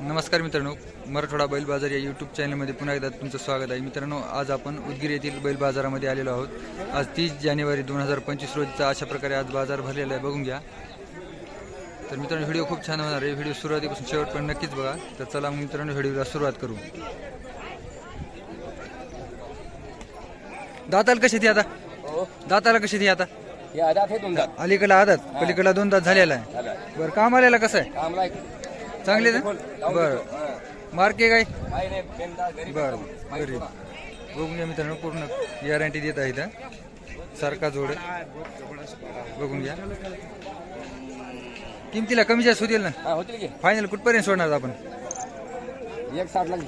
नमस्कार मित्रांनो मराठवाडा बैल बाजार या यूट्यूब चॅनलमध्ये पुन्हा एकदा तुमचं स्वागत आहे. मित्रांनो आज आपण उदगीर येथील बैल बाजारामध्ये आलेलो आहोत. आज तीस जानेवारी दोन हजार पंचवीस रोजीचा अशा प्रकारे आज बाजार भरलेला आहे. बघून घ्या. तर मित्रांनो व्हिडिओ खूप छान होणार आहे. व्हिडिओ सुरुवातीपासून शेवटपर्यंत नक्कीच बघा. तर चला मग मित्रांनो व्हिडिओला सुरुवात करू. दाताल कशी ती आता? दाताला कशी ती आता? हे आदात दोन दात. अलीकडला आदत पलीकडला दोन दात झालेला आहे. बरं काम आलेला कसं आहे? कामला चांगले ना? बरं. मार्के काय? बरं गरीब. बघून घ्या मित्रांनो पूर्ण गॅरंटी देत आहे इथं सारखा जोड. बघून घ्या. किमतीला कमी जास्त होतील ना? फायनल कुठपर्यंत सोडणार आपण? एक साठ लाख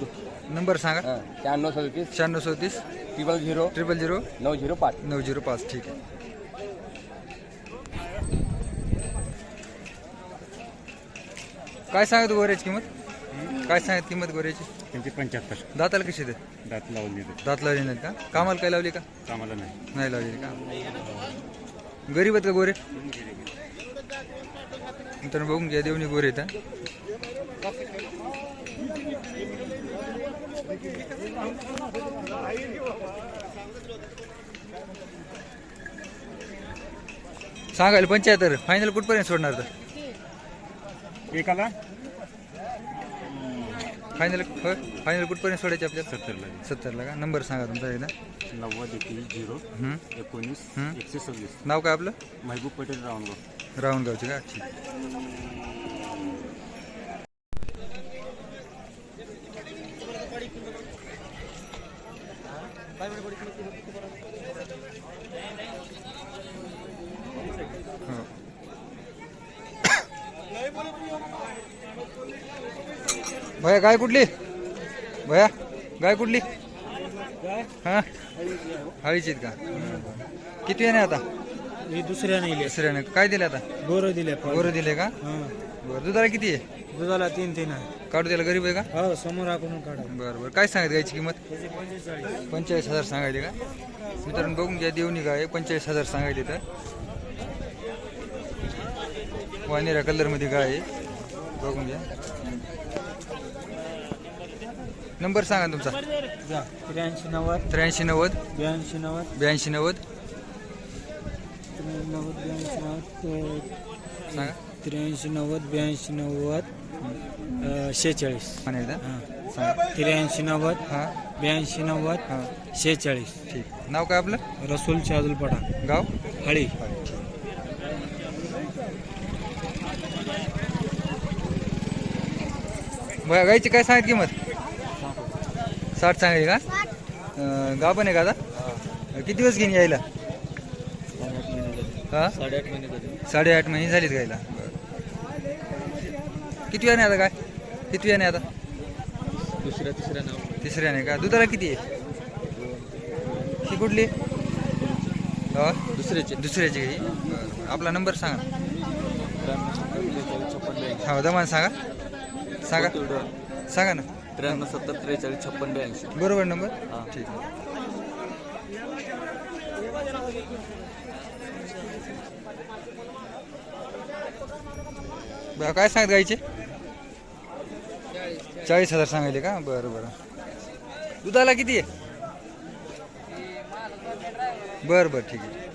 नंबर सांगा. शहाण्णव सदतीस. शहाण्णव चौतीस ट्रिपल झिरो ट्रिपल झिरो नऊ झिरो पाच. नऊ झिरो पाच ठीक आहे. काय सांगत गोऱ्याची किंमत? काय सांगत किंमत गोऱ्याची? त्यांचे पंच्याहत्तर. दाताला कशी ते दात लावून देते. दात लावली नाहीत का? कामाला काय लावली का? कामाला नाही. नाही लावली का? गरीब आहेत का गोरे? तर बघून घ्या देवणी गोरे आहेत हा. सांगायला पंच्याहत्तर फायनल कुठपर्यंत सोडणार तर? एकाला? फायनल फायनल कुठपर्यंत सोडायचे आपल्याला? सत्तरला सत्तरला का? नंबर सांगा तुमचा एकदा. नव्वद एकवीस झिरो? एकोणीस? एकशे सव्वीस. नाव काय आपलं? महबूब पटेल रावणगाव रावणगावचे का? ठीक हो. भया गाय कुठली? भया गाय कुठली? हा? हळीची का? किती आहे आता? ही दुसऱ्या नाही दुसऱ्याने काय दिले आता? गोरं दिले गोरं दिले का? बरं दुधाला किती आहे? दुधाला तीन तीन आहे. काढू द्यायला गरीब आहे का? हो समोर आपण काढा. बरं बरं. काय सांगत गायची किंमत? त्याचे पंचेचाळीस. पंचेचाळीस हजार सांगायले का? मित्रांनो बघून घ्या देवणी गाय पंचेचाळीस हजार सांगायले तर. वानेरा कलरमध्ये गाय आहे. बघून घ्या. नंबर सांगा तुमचा. त्र्याऐंशी नव्वद. त्र्याऐंशी नव्वद. ब्याऐंशी नव्वद. ब्याऐंशी नव्वद. नव्वद ब्याऐंशी नव्वद सांगा. त्र्याऐंशी नव्वद ब्याऐंशी नव्वद अं, शेहेचाळीस. आणि एकदा. हां. सांगा. त्र्याऐंशी नव्वद हां. ब्याऐंशी नव्वद हां. शेहेचाळीस. ठीक. नाव काय आपलं? रसूल शादुल पडा गाव? हळी. गायची काय सांगत किंमत? साठ सांगायची का? गाव पण आहे का आता? किती दिवस घेऊन यायला? हा? साडेआठ महिने साडेआठ महिने झालीत गायला. किती वेळाने आता काय किती वेळाने आता? दुसऱ्या तिसऱ्या नाव तिसऱ्याने का? दुधाला किती आहे? ही कुठली? हा? दुसऱ्याचे. दुसऱ्याची. आपला नंबर सांगा हा दमान सांगा. सांगा. सांगा ना. त्र्याण्णव सत्तर त्रेचाळीस छप्पन ब्याऐंशी. बरोबर नंबर? ठीक. आहे बरं काय सांगत गायचे चाळीस हजार सांगायले का? बरं बरं. दुधाला किती आहे? बरं बरं ठीक आहे.